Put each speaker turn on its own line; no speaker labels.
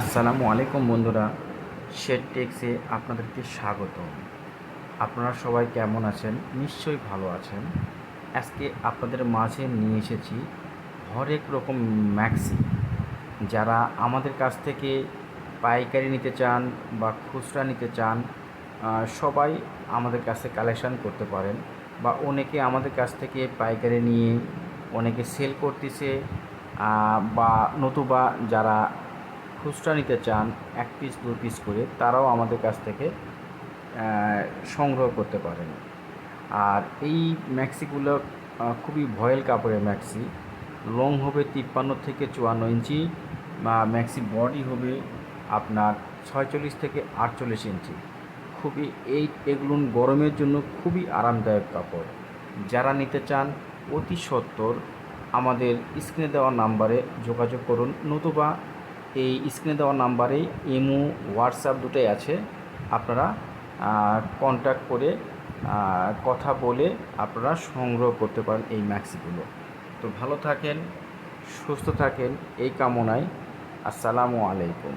আসসালামু আলাইকুম বন্ধুরা, শেড টেক্সে আপনাদেরকে স্বাগত। আপনারা সবাই কেমন আছেন? নিশ্চয়ই ভালো আছেন। আজকে আপনাদের মাঝে নিয়ে এসেছি হরেক রকম ম্যাক্সি। যারা আমাদের কাছ থেকে পাইকারি নিতে চান বা খুচরা নিতে চান সবাই আমাদের কাছে কালেকশান করতে পারেন বা অনেকে আমাদের কাছ থেকে পাইকারি নিয়ে অনেকে সেল করতেছে বা নতুবা যারা খুচরা নিতে চান, এক পিস দু পিস করে, তারাও আমাদের কাছ থেকে সংগ্রহ করতে পারেন। আর এই ম্যাক্সিগুলো খুবই ভয়েল কাপড়ের ম্যাক্সি। লং হবে তিপ্পান্ন থেকে চুয়ান্ন ইঞ্চি, বা ম্যাক্সি বডি হবে আপনার ছয়চল্লিশ থেকে আটচল্লিশ ইঞ্চি। খুবই এই এগুলো গরমের জন্য খুবই আরামদায়ক কাপড়। যারা নিতে চান, অতি সত্বর আমাদের স্ক্রিনে দেওয়া নাম্বারে যোগাযোগ করুন, নতুবা এই স্ক্রিনে দেওয়া নাম্বারে ইমো, হোয়াটসঅ্যাপ দুটোই আছে। আপনারা কন্ট্যাক্ট করে কথা বলে আপনারা সংগ্রহ করতে পারেন এই ম্যাক্সিগুলো। তো ভালো থাকেন, সুস্থ থাকেন, এই কামনায়। আসসালামু আলাইকুম।